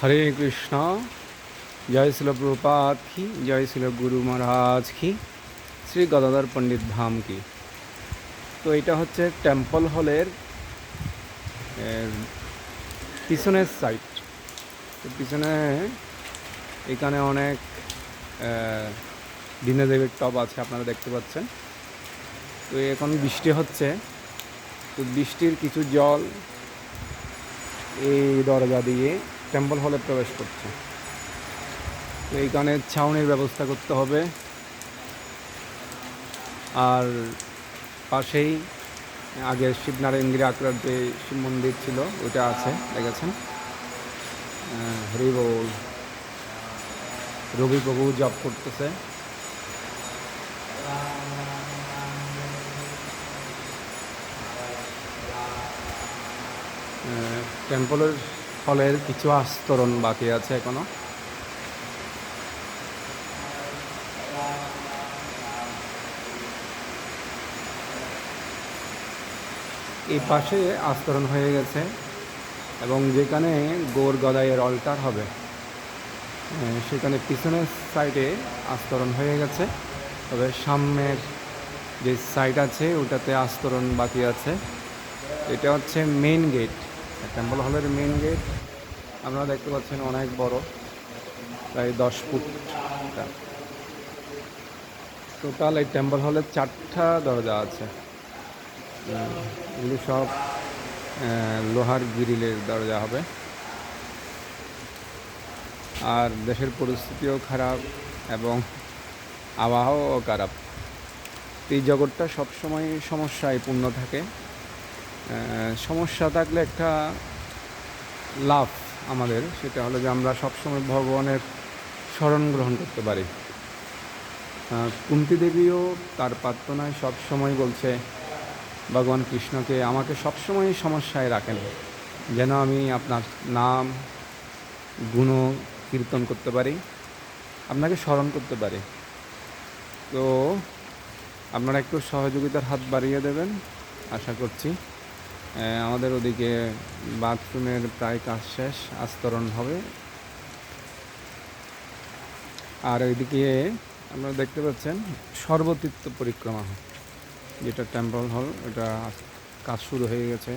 হরে কৃষ্ণ। জয় শিল প্রপাত কি, জয় শিল গুরু মহারাজ কি, শ্রী গদাধর পণ্ডিত ধাম কি। তো এটা হচ্ছে টেম্পল হলের পিছনের সাইড তো পিছনে এখানে অনেক দীনদেবীর টব আছে, আপনারা দেখতে পাচ্ছেন। তো এখন বৃষ্টি হচ্ছে। তো বৃষ্টির কিছু জল এই দরজা দিয়ে টেম্পল হলে প্রবেশ করছে। তো এইখানে ছাউনির ব্যবস্থা করতে হবে। আর পাশেই আগে শিবনারায়ণগিরি আকরার যে শিব মন্দির ছিল ওইটা আছে দেখেছেন? আহ, হরি বল। রবি প্রভু জব করতেছে। টেম্পলের হলের কিছু আস্তরণ বাকি আছে এখনও? এই পাশে আস্তরণ হয়ে গেছে এবং যেখানে গোর গদাইয়ের অল্টার হবে সেখানে পিছনের সাইডে আস্তরণ হয়ে গেছে। তবে সামনের যে সাইড আছে, ওটাতে আস্তরণ বাকি আছে। এটা হচ্ছে মেইন গেট টেম্পল হলের মেইন গেট আপনারা দেখতে পাচ্ছেন অনেক বড়, প্রায় দশ ফুট টোটাল এই টেম্পল হলের চারটা দরজা আছে। এগুলি সব লোহার গ্রিলের দরজা হবে। আর দেশের পরিস্থিতিও খারাপ এবং আবহাওয়াও খারাপ। এই জগৎটা সবসময় সমস্যায় পূর্ণ থাকে। সমস্যা থাকলে একটা লাভ আমাদের, সেটা হলো যে আমরা সবসময় ভগবানের স্মরণ গ্রহণ করতে পারি। কুন্তি দেবীও তার প্রার্থনায় সবসময় বলছে, ভগবান কৃষ্ণকে আমাকে সবসময় সমস্যায় রাখেন, যেন আমি আপনার নাম, গুণ কীর্তন করতে পারি, আপনাকে স্মরণ করতে পারি। তো আপনারা একটু সহযোগিতার হাত বাড়িয়ে দেবেন, আশা করছি। আমাদের ওদিকে বাথরুমের প্রায় কাজ শেষ, আস্তরণ হবে। আর ওইদিকে আপনারা দেখতে পাচ্ছেন, সর্বতীর্থ পরিক্রমা, যেটা টেম্পল হল এটা কাজ শুরু হয়ে গেছে।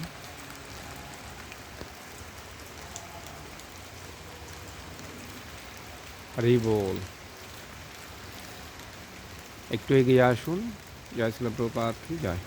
হরি বল একটু এগিয়ে আসুন, জয় শিল প্রপাত কি জয়।